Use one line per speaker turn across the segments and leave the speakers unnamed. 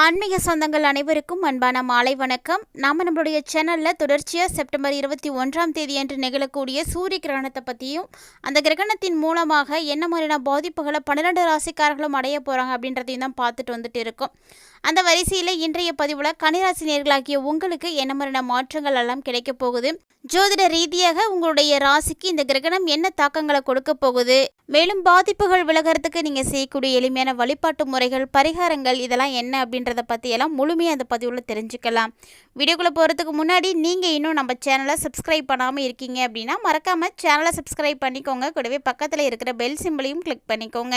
ஆன்மீக சொந்தங்கள் அனைவருக்கும் அன்பான மாலை வணக்கம். நாம் நம்மளுடைய சேனலில் தொடர்ச்சியாக செப்டம்பர் இருபத்தி ஒன்றாம் தேதி அன்று நிகழக்கூடிய சூரிய கிரகணத்தை பற்றியும் அந்த கிரகணத்தின் மூலமாக என்ன மாதிரியான பாதிப்புகளை பன்னிரெண்டு ராசிக்காரர்களும் அடைய போகிறாங்க அப்படின்றதையும் தான் பார்த்துட்டு வந்துட்டு இருக்கோம். அந்த வரிசையில் இன்றைய பதிவில் கனிராசி நேர்களாகிய உங்களுக்கு என்ன மாதிரியான மாற்றங்கள் எல்லாம் கிடைக்க போகுது? ஜோதிட ரீதியாக உங்களுடைய ராசிக்கு இந்த கிரகணம் என்ன தாக்கங்களை கொடுக்க போகுது? மேலும் பாதிப்புகள் விலகிறதுக்கு நீங்கள் செய்யக்கூடிய எளிமையான வழிபாட்டு முறைகள் பரிகாரங்கள் இதெல்லாம் என்ன அப்படின்றத பற்றியெல்லாம் முழுமையாக அந்த பதிவில் தெரிஞ்சுக்கலாம். வீடியோக்குள்ளே போகிறதுக்கு முன்னாடி நீங்கள் இன்னும் நம்ம சேனலை சப்ஸ்கிரைப் பண்ணாமல் இருக்கீங்க அப்படின்னா மறக்காமல் சேனலை சப்ஸ்கிரைப் பண்ணிக்கோங்க. கூடவே பக்கத்தில் இருக்கிற பெல் சிம்பிளையும் கிளிக் பண்ணிக்கோங்க.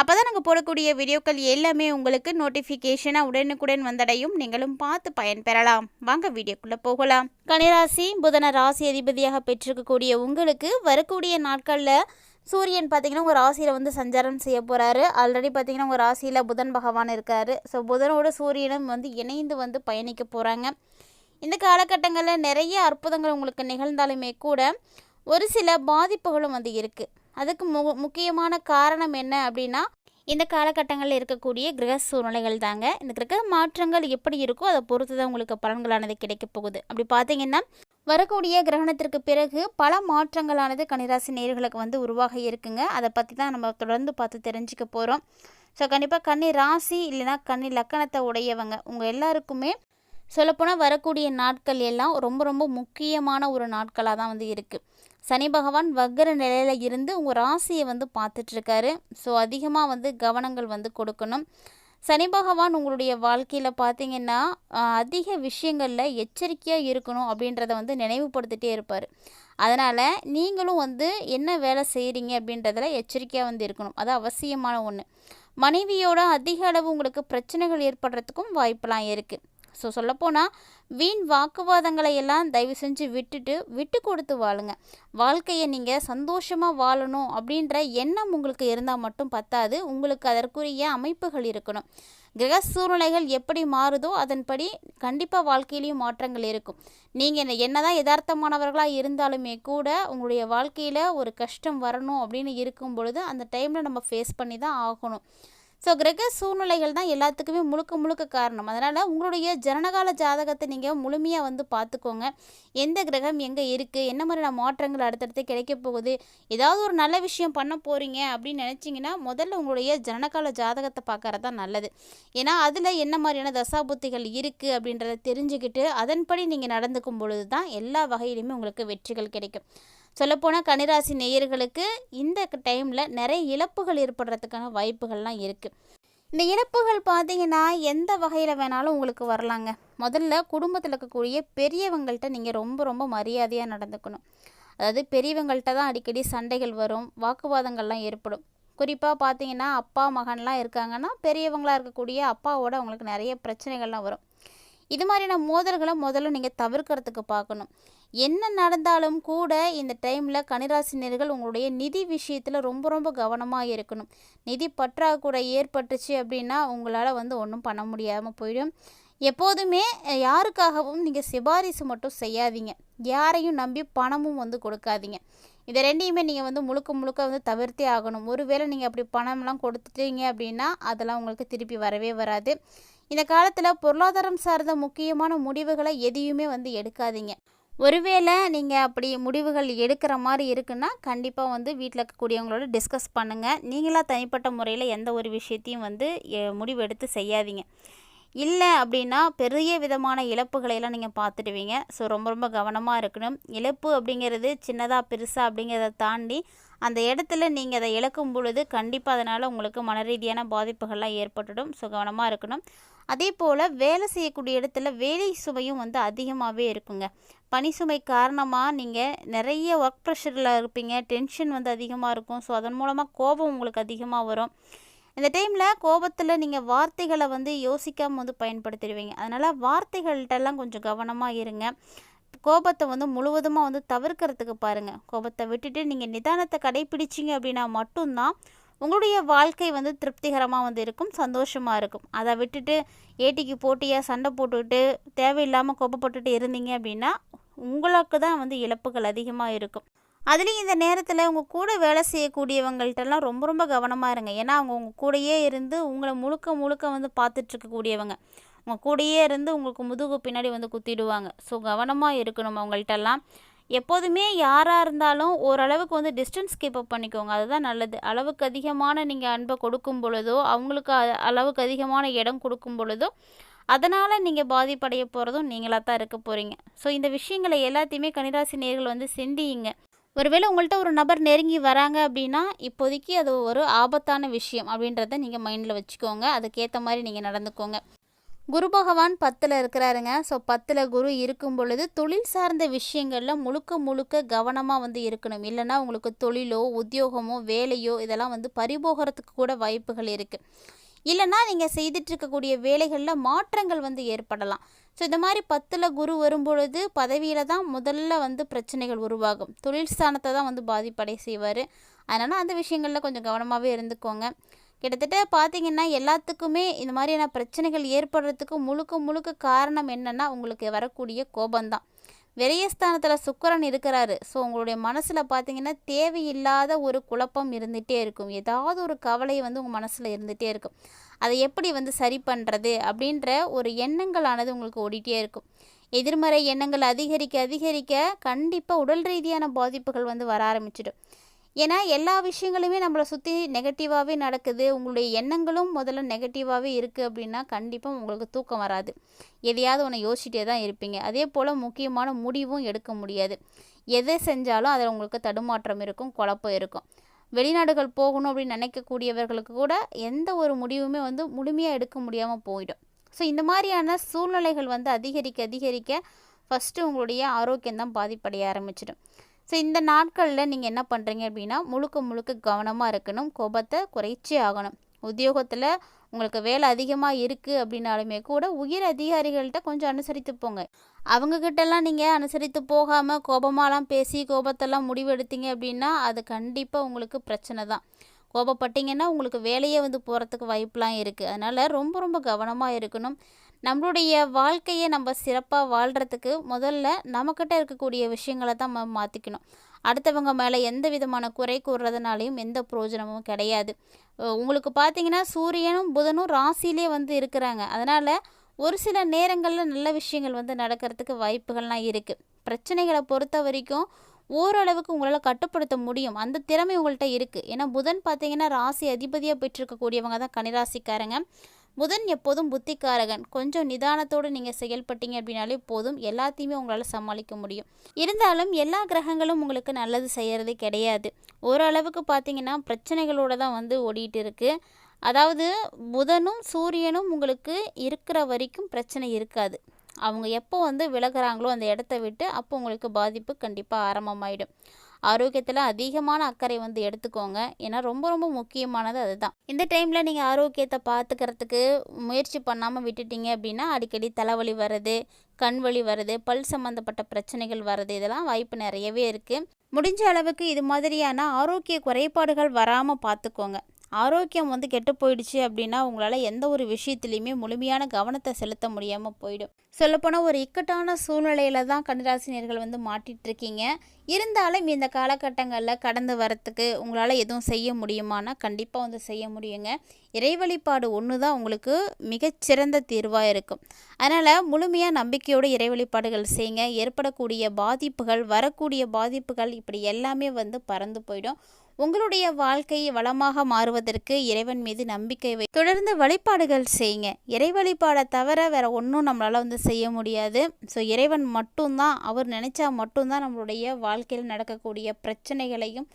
அப்போ தான் நாங்கள் போடக்கூடிய வீடியோக்கள் எல்லாமே உங்களுக்கு நோட்டிஃபிகேஷனாக உடனுக்குடன் வந்தடையும் நீங்களும் பார்த்து பயன்பெறலாம் வாங்க வீடியோக்குள்ளே போகலாம். கனிராசி புதன ராசி அதிபதியாக பெற்றிருக்கக்கூடிய உங்களுக்கு வரக்கூடிய நாட்களில் சூரியன் பார்த்தீங்கன்னா உங்கள் ராசியில் வந்து சஞ்சாரம் செய்ய போகிறாரு ஆல்ரெடி பார்த்தீங்கன்னா உங்கள் ராசியில் புதன் பகவான் இருக்காரு. ஸோ புதனோட சூரியனும் வந்து இணைந்து வந்து பயணிக்க போகிறாங்க இந்த காலகட்டங்களில் நிறைய அற்புதங்கள் உங்களுக்கு நிகழ்ந்தாலுமே கூட ஒரு சில பாதிப்புகளும் வந்து இருக்குது அதுக்கு மு முக்கியமான காரணம் என்ன அப்படின்னா இந்த காலகட்டங்களில் இருக்கக்கூடிய கிரக சூழ்நிலைகள் தாங்க. இந்த கிரக மாற்றங்கள் எப்படி இருக்கோ அதை பொறுத்து தான் உங்களுக்கு பலன்களானது கிடைக்க போகுது. அப்படி பார்த்தீங்கன்னா வரக்கூடிய கிரகணத்திற்கு பிறகு பல மாற்றங்களானது கன்னிராசி நேர்களுக்கு வந்து உருவாக இருக்குங்க. அதை பற்றி தான் நம்ம தொடர்ந்து பார்த்து தெரிஞ்சுக்க போகிறோம் ஸோ கண்டிப்பாக கன்னி ராசி இல்லைன்னா கன்னி லக்கணத்தை உடையவங்க உங்கள் எல்லாருக்குமே சொல்லப்போனால் வரக்கூடிய நாட்கள் எல்லாம் ரொம்ப ரொம்ப முக்கியமான ஒரு நாட்களாக தான் வந்து இருக்குது சனி பகவான் வக்கர நிலையில் இருந்து உங்கள் ராசியை வந்து பார்த்துட்ருக்காரு. ஸோ அதிகமாக வந்து கவனங்கள் வந்து கொடுக்கணும். சனி பகவான் உங்களுடைய வாழ்க்கையில் பார்த்தீங்கன்னா அதிக விஷயங்களில் எச்சரிக்கையாக இருக்கணும் அப்படின்றத வந்து நினைவுபடுத்திகிட்டே இருப்பார். அதனால் நீங்களும் வந்து என்ன வேலை செய்கிறீங்க அப்படின்றதில் எச்சரிக்கையாக வந்து இருக்கணும். அது அவசியமான ஒன்று மனைவியோட அதிக அளவு உங்களுக்கு பிரச்சனைகள் ஏற்படுறதுக்கும் வாய்ப்பெலாம் இருக்குது ஸோ சொல்லப்போனால் வீண் வாக்குவாதங்களை எல்லாம் தயவு செஞ்சு விட்டுட்டு விட்டு கொடுத்து வாழுங்க. வாழ்க்கையை நீங்கள் சந்தோஷமாக வாழணும் அப்படின்ற எண்ணம் உங்களுக்கு இருந்தால் மட்டும் பத்தாது. உங்களுக்கு அதற்குரிய அமைப்புகள் இருக்கணும். கிரக சூழ்நிலைகள் எப்படி மாறுதோ அதன்படி கண்டிப்பாக வாழ்க்கையிலையும் மாற்றங்கள் இருக்கும். நீங்கள் என்னதான் யதார்த்தமானவர்களாக இருந்தாலுமே கூட உங்களுடைய வாழ்க்கையில் ஒரு கஷ்டம் வரணும் அப்படின்னு இருக்கும் பொழுது அந்த டைமில் நம்ம ஃபேஸ் பண்ணி தான் ஆகணும். ஸோ கிரக சூழ்நிலைகள் தான் எல்லாத்துக்குமே முழுக்க முழுக்க காரணம். அதனால் உங்களுடைய ஜனனகால ஜாதகத்தை நீங்கள் முழுமையாக வந்து பார்த்துக்கோங்க. எந்த கிரகம் எங்கே இருக்குது என்ன மாதிரியான மாற்றங்கள் அடுத்தடுத்து கிடைக்க போகுது? ஏதாவது ஒரு நல்ல விஷயம் பண்ண போகிறீங்க அப்படின்னு நினச்சிங்கன்னா முதல்ல உங்களுடைய ஜனனகால ஜாதகத்தை பார்க்கறது தான் நல்லது. ஏன்னா அதில் என்ன மாதிரியான தசாபுத்திகள் இருக்குது அப்படின்றத தெரிஞ்சுக்கிட்டு அதன்படி நீங்கள் நடந்துக்கும் பொழுது தான் எல்லா வகையிலுமே உங்களுக்கு வெற்றிகள் கிடைக்கும். சொல்லப்போனால் கன்னிராசி நேயர்களுக்கு இந்த டைமில் நிறைய இழப்புகள் ஏற்படுறதுக்கான வாய்ப்புகள்லாம் இருக்குது இந்த இழப்புகள் பார்த்தீங்கன்னா எந்த வகையில் வேணாலும் உங்களுக்கு வரலாங்க. முதல்ல குடும்பத்தில் இருக்கக்கூடிய பெரியவங்கள்ட்ட நீங்கள் ரொம்ப ரொம்ப மரியாதையாக நடந்துக்கணும். அதாவது பெரியவங்கள்ட்ட தான் அடிக்கடி சண்டைகள் வரும் வாக்குவாதங்கள்லாம் ஏற்படும். குறிப்பாக பார்த்தீங்கன்னா அப்பா மகன்லாம் இருக்காங்கன்னா பெரியவங்களாக இருக்கக்கூடிய அப்பாவோட அவங்களுக்கு நிறைய பிரச்சனைகள்லாம் வரும். இது மாதிரியான மோதல்களை முதல்ல நீங்கள் தவிர்க்கிறதுக்கு பார்க்கணும். என்ன நடந்தாலும் கூட இந்த டைமில் கனிராசினியர்கள் உங்களுடைய நிதி விஷயத்தில் ரொம்ப ரொம்ப கவனமாக இருக்கணும். நிதி பற்றாக்குறை ஏற்பட்டுச்சு அப்படின்னா உங்களால் வந்து ஒன்றும் பண்ண முடியாமல் போயிடும். எப்போதுமே யாருக்காகவும் நீங்கள் சிபாரிசு மட்டும் செய்யாதீங்க. யாரையும் நம்பி பணமும் வந்து கொடுக்காதீங்க. இதை ரெண்டையுமே நீங்கள் வந்து முழுக்க முழுக்க வந்து தவிர்த்தே ஆகணும். ஒருவேளை நீங்கள் அப்படி பணம்லாம் கொடுத்துட்டீங்க அப்படின்னா அதெல்லாம் உங்களுக்கு திருப்பி வரவே வராது. இந்த காலத்தில் பொருளாதாரம் சார்ந்த முக்கியமான முடிவுகளை எதையுமே வந்து எடுக்காதீங்க. ஒருவேளை நீங்கள் அப்படி முடிவுகள் எடுக்கிற மாதிரி இருக்குன்னா கண்டிப்பாக வந்து வீட்டில் இருக்கக்கூடியவங்களோட டிஸ்கஸ் பண்ணுங்கள் நீங்களாக தனிப்பட்ட முறையில் எந்த ஒரு விஷயத்தையும் வந்து முடிவு எடுத்து செய்யாதீங்க. இல்லை அப்படின்னா பெரிய விதமான இழப்புகளையெல்லாம் நீங்கள் பார்த்துடுவீங்க. ஸோ ரொம்ப ரொம்ப கவனமாக இருக்கணும். இழப்பு அப்படிங்கிறது சின்னதாக பெருசாக அப்படிங்கிறத தாண்டி அந்த இடத்துல நீங்கள் அதை இழக்கும் பொழுது கண்டிப்பாக அதனால் உங்களுக்கு மன ரீதியான பாதிப்புகள்லாம் ஏற்பட்டுடும். ஸோ கவனமாக இருக்கணும். அதே போல் வேலை செய்யக்கூடிய இடத்துல வேலை சுமையும் வந்து அதிகமாகவே இருக்குங்க. பனி சுமை காரணமாக நீங்கள் நிறைய ஒர்க் ப்ரெஷரில் இருப்பீங்க. டென்ஷன் வந்து அதிகமாக இருக்கும். ஸோ அதன் மூலமாக கோபம் உங்களுக்கு அதிகமாக வரும். இந்த டைமில் கோபத்தில் நீங்கள் வார்த்தைகளை வந்து யோசிக்காமல் வந்து பயன்படுத்திடுவீங்க. அதனால் வார்த்தைகள்கிட்டலாம் கொஞ்சம் கவனமாக இருங்க. கோபத்தை வந்து முழுவதுமாக வந்து தவிர்க்கிறதுக்கு பாருங்கள் கோபத்தை விட்டுட்டு நீங்கள் நிதானத்தை கடைப்பிடிச்சிங்க அப்படின்னா மட்டும்தான் உங்களுடைய வாழ்க்கை வந்து திருப்திகரமாக வந்து இருக்கும் சந்தோஷமாக இருக்கும். அதை விட்டுட்டு ஏட்டிக்கு போட்டியாக சண்டை போட்டுக்கிட்டு தேவையில்லாமல் கோபப்பட்டுட்டு இருந்தீங்க அப்படின்னா உங்களுக்கு தான் வந்து இழப்புகள் அதிகமாக இருக்கும். அதுலேயும் இந்த நேரத்தில் உங்கள் கூட வேலை செய்யக்கூடியவங்கள்ட்டெல்லாம் ரொம்ப ரொம்ப கவனமாக இருங்க. ஏன்னா அவங்க உங்கள் கூடயே இருந்து உங்களை முழுக்க முழுக்க வந்து பார்த்துட்ருக்கக்கூடியவங்க. உங்கள் கூடயே இருந்து உங்களுக்கு முதுகு பின்னாடி வந்து குத்திடுவாங்க. ஸோ கவனமாக இருக்கணும் அவங்கள்ட்டெல்லாம் எப்போதுமே யாராக இருந்தாலும் ஓரளவுக்கு வந்து டிஸ்டன்ஸ் கீப் அப் பண்ணிக்கோங்க. அதுதான் நல்லது. அளவுக்கு அதிகமான நீங்கள் அன்பை கொடுக்கும் பொழுதோ அவங்களுக்கு அ- அளவுக்கு அதிகமான இடம் கொடுக்கும் பொழுதோ அதனால் நீங்கள் பாதிப்படைய போகிறதும் நீங்களாக தான் இருக்க போகிறீங்க ஸோ இந்த விஷயங்களை எல்லாத்தையுமே கன்னிராசி நேர்கள் வந்து சிந்தியுங்க. ஒருவேளை உங்கள்கிட்ட ஒரு நபர் நெருங்கி வராங்க அப்படின்னா இப்போதைக்கு அது ஒரு ஆபத்தான விஷயம் அப்படின்றத நீங்கள் மைண்டில் வச்சுக்கோங்க. அதுக்கேற்ற மாதிரி நீங்கள் நடந்துக்கோங்க. குரு பகவான் பத்தில் இருக்கிறாருங்க. ஸோ பத்தில் குரு இருக்கும் பொழுது தொழில் சார்ந்த விஷயங்களில் முழுக்க முழுக்க கவனமாக வந்து இருக்கணும். இல்லைன்னா உங்களுக்கு தொழிலோ உத்தியோகமோ வேலையோ இதெல்லாம் வந்து பறிபோகிறதுக்கு கூட வாய்ப்புகள் இருக்குது இல்லைன்னா நீங்கள் செய்துட்டு இருக்கக்கூடிய வேலைகளில் மாற்றங்கள் வந்து ஏற்படலாம். ஸோ இந்த மாதிரி பத்தில் குரு வரும்பொழுது பதவியில் தான் முதல்ல வந்து பிரச்சனைகள் உருவாகும். தொழில் ஸ்தானத்தை தான் வந்து பாதிப்படை செய்வார். அதனால் அந்த விஷயங்களில் கொஞ்சம் கவனமாகவே இருந்துக்கோங்க. கிட்டத்தட்ட பார்த்தீங்கன்னா எல்லாத்துக்குமே இந்த மாதிரியான பிரச்சனைகள் ஏற்படுறதுக்கு முழுக்க முழுக்க காரணம் என்னென்னா உங்களுக்கு வரக்கூடிய கோபம்தான். விரயஸ்தானத்தில் சுக்கரன் இருக்கிறாரு. ஸோ உங்களுடைய மனசில் பார்த்தீங்கன்னா தேவையில்லாத ஒரு குழப்பம் இருந்துகிட்டே இருக்கும். ஏதாவது ஒரு கவலை வந்து உங்கள் மனசில் இருந்துகிட்டே இருக்கும். அதை எப்படி வந்து சரி பண்ணுறது அப்படின்ற ஒரு எண்ணங்களானது உங்களுக்கு ஓடிட்டே இருக்கும். எதிர்மறை எண்ணங்கள் அதிகரிக்க அதிகரிக்க கண்டிப்பாக உடல் ரீதியான பாதிப்புகள் வந்து வர ஆரம்பிச்சிடும். ஏன்னா எல்லா விஷயங்களுமே நம்மளை சுற்றி நெகட்டிவாகவே நடக்குது. உங்களுடைய எண்ணங்களும் முதல்ல நெகட்டிவாகவே இருக்குது அப்படின்னா கண்டிப்பாக உங்களுக்கு தூக்கம் வராது. எதையாவது ஒன்று யோசிச்சிட்டே தான் இருப்பீங்க. அதே போல் முக்கியமான முடிவும் எடுக்க முடியாது. எதை செஞ்சாலும் அதில் உங்களுக்கு தடுமாற்றம் இருக்கும் குழப்பம் இருக்கும். வெளிநாடுகள் போகணும் அப்படின்னு நினைக்கக்கூடியவர்களுக்கு கூட எந்த ஒரு முடிவுமே வந்து முழுமையாக எடுக்க முடியாமல் போயிடும். ஸோ இந்த மாதிரியான சூழ்நிலைகள் வந்து அதிகரிக்க அதிகரிக்க ஃபஸ்ட்டு உங்களுடைய ஆரோக்கியம் தான் பாதிப்படைய ஆரம்பிச்சிடும். ஸோ இந்த நாட்களில் நீங்கள் என்ன பண்ணுறீங்க அப்படின்னா முழுக்க முழுக்க கவனமாக இருக்கணும் கோபத்தை குறைச்சே ஆகணும். உத்தியோகத்தில் உங்களுக்கு வேலை அதிகமாக இருக்குது அப்படின்னாலுமே கூட உயர் அதிகாரிகள்கிட்ட கொஞ்சம் அனுசரித்து போங்க. அவங்கக்கிட்டலாம் நீங்கள் அனுசரித்து போகாமல் கோபமாலாம் பேசி கோபத்தெல்லாம் முடிவெடுத்தீங்க அப்படின்னா அது கண்டிப்பாக உங்களுக்கு பிரச்சனை தான். கோபப்பட்டீங்கன்னா உங்களுக்கு வேலையே வந்து போகிறதுக்கு வாய்ப்பெலாம் இருக்குது அதனால் ரொம்ப ரொம்ப கவனமாக இருக்கணும். நம்மளுடைய வாழ்க்கையை நம்ம சிறப்பாக வாழ்கிறதுக்கு முதல்ல நம்மக்கிட்ட இருக்கக்கூடிய விஷயங்களை தான் நம்ம மாற்றிக்கணும் அடுத்தவங்க மேலே எந்த விதமான குறை கூறுறதுனாலையும் எந்த பிரயோஜனமும் கிடையாது. உங்களுக்கு பார்த்தீங்கன்னா சூரியனும் புதனும் ராசியிலே வந்து இருக்கிறாங்க. அதனால் ஒரு சில நேரங்களில் நல்ல விஷயங்கள் வந்து நடக்கிறதுக்கு வாய்ப்புகள்லாம் இருக்குது பிரச்சனைகளை பொறுத்த வரைக்கும் ஓரளவுக்கு உங்களால் கட்டுப்படுத்த முடியும். அந்த திறமை உங்கள்கிட்ட இருக்குது ஏன்னா புதன் பார்த்தீங்கன்னா ராசி அதிபதியாக பெற்றிருக்கக்கூடியவங்க தான் கனிராசிக்காரங்க புதன் எப்போதும் புத்திக்காரகன். கொஞ்சம் நிதானத்தோடு நீங்கள் செயல்பட்டீங்க அப்படின்னாலே போதும். எல்லாத்தையுமே உங்களால் சமாளிக்க முடியும். இருந்தாலும் எல்லா கிரகங்களும் உங்களுக்கு நல்லது செய்கிறது கிடையாது. ஓரளவுக்கு பார்த்தீங்கன்னா பிரச்சனைகளோடு தான் வந்து ஓடிட்டு இருக்குது அதாவது புதனும் சூரியனும் உங்களுக்கு இருக்கிற வரைக்கும் பிரச்சனை இருக்காது. அவங்க எப்போ வந்து விலகுறாங்களோ அந்த இடத்த விட்டு அப்போ உங்களுக்கு பாதிப்பு கண்டிப்பாக ஆரம்பமாயிடும். ஆரோக்கியத்தில் அதிகமான அக்கறை வந்து எடுத்துக்கோங்க. ஏன்னா ரொம்ப ரொம்ப முக்கியமானது அதுதான். இந்த டைமில் நீங்கள் ஆரோக்கியத்தை பார்த்துக்கிறதுக்கு முயற்சி பண்ணாமல் விட்டுட்டீங்க அப்படின்னா அடிக்கடி தலைவலி வருது கண் வலி வருது பல் சம்மந்தப்பட்ட பிரச்சனைகள் வருது. இதெல்லாம் வாய்ப்பு நிறையவே இருக்குது முடிஞ்ச அளவுக்கு இது மாதிரியான ஆரோக்கிய குறைபாடுகள் வராமல் பார்த்துக்கோங்க ஆரோக்கியம் வந்து கெட்டு போயிடுச்சு அப்படின்னா உங்களால் எந்த ஒரு விஷயத்துலையுமே முழுமையான கவனத்தை செலுத்த முடியாமல் போயிடும். சொல்லப்போனால் ஒரு இக்கட்டான சூழ்நிலையில தான் கன்னிராசினியர்கள் வந்து மாட்டிகிட்ருக்கீங்க இருந்தாலும் இந்த காலகட்டங்களில் கடந்து வரத்துக்கு உங்களால் எதுவும் செய்ய முடியுமானா கண்டிப்பாக வந்து செய்ய முடியுங்க. இறை வழிபாடு ஒன்று தான் உங்களுக்கு மிகச்சிறந்த தீர்வாக இருக்கும். அதனால் முழுமையாக நம்பிக்கையோடு இறை வழிபாடுகள் செய்யுங்க ஏற்படக்கூடிய பாதிப்புகள் வரக்கூடிய பாதிப்புகள் இப்படி எல்லாமே வந்து பறந்து போயிடும். உங்களுடைய வாழ்க்கை வளமாக மாறுவதற்கு இறைவன் மீது நம்பிக்கை வை. தொடர்ந்து வழிபாடுகள் செய்யுங்க. இறை வழிபாடை தவிர வேற ஒன்றும் நம்மளால் வந்து செய்ய முடியாது. ஸோ இறைவன் மட்டும்தான் அவர் நினைச்சா மட்டும்தான் நம்மளுடைய வாழ்க்கையில் நடக்கக்கூடிய பிரச்சனைகளையும்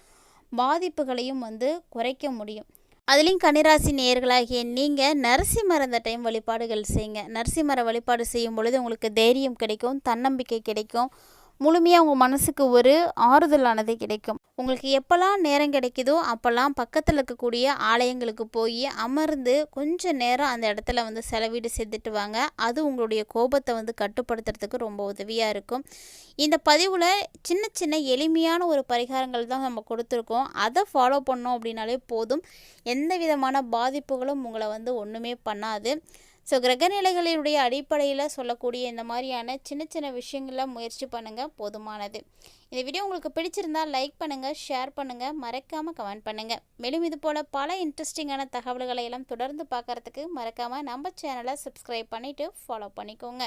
பாதிப்புகளையும் வந்து குறைக்க முடியும். அதுலேயும் கன்னிராசி நேர்களாகிய நீங்கள் நரசிம்மர் அந்த டைம் வழிபாடுகள் செய்யுங்க. நரசிம்மரை வழிபாடு செய்யும் பொழுது உங்களுக்கு தைரியம் கிடைக்கும் தன்னம்பிக்கை கிடைக்கும். முழுமையாக உங்கள் மனசுக்கு ஒரு ஆறுதலானது கிடைக்கும். உங்களுக்கு எப்போல்லாம் நேரம் கிடைக்குதோ அப்போல்லாம் பக்கத்தில் இருக்கக்கூடிய ஆலயங்களுக்கு போய் அமர்ந்து கொஞ்ச நேரம் அந்த இடத்துல வந்து செலவீடு செய்துட்டு வாங்க. அது உங்களுடைய கோபத்தை வந்து கட்டுப்படுத்துறதுக்கு ரொம்ப உதவியாக இருக்கும். இந்த பதிவில் சின்ன சின்ன எளிமையான ஒரு பரிகாரங்கள் தான் நம்ம கொடுத்துருக்கோம். அதை ஃபாலோ பண்ணோம் அப்படின்னாலே போதும். எந்த விதமான பாதிப்புகளும் உங்களை வந்து ஒன்றுமே பண்ணாது. ஸோ கிரகநிலைகளினுடைய அடிப்படையில் சொல்லக்கூடிய இந்த மாதிரியான சின்ன சின்ன விஷயங்களை முயற்சி பண்ணுங்கள் போதுமானது. இந்த வீடியோ உங்களுக்கு பிடிச்சிருந்தா லைக் பண்ணுங்கள் ஷேர் பண்ணுங்கள் மறக்காமல் கமெண்ட் பண்ணுங்கள் மேலும் இது போல் பல இன்ட்ரெஸ்டிங்கான தகவல்களை எல்லாம் தொடர்ந்து பார்க்குறதுக்கு மறக்காமல் நம்ம சேனலை சப்ஸ்கிரைப் பண்ணிவிட்டு ஃபாலோ பண்ணிக்கோங்க.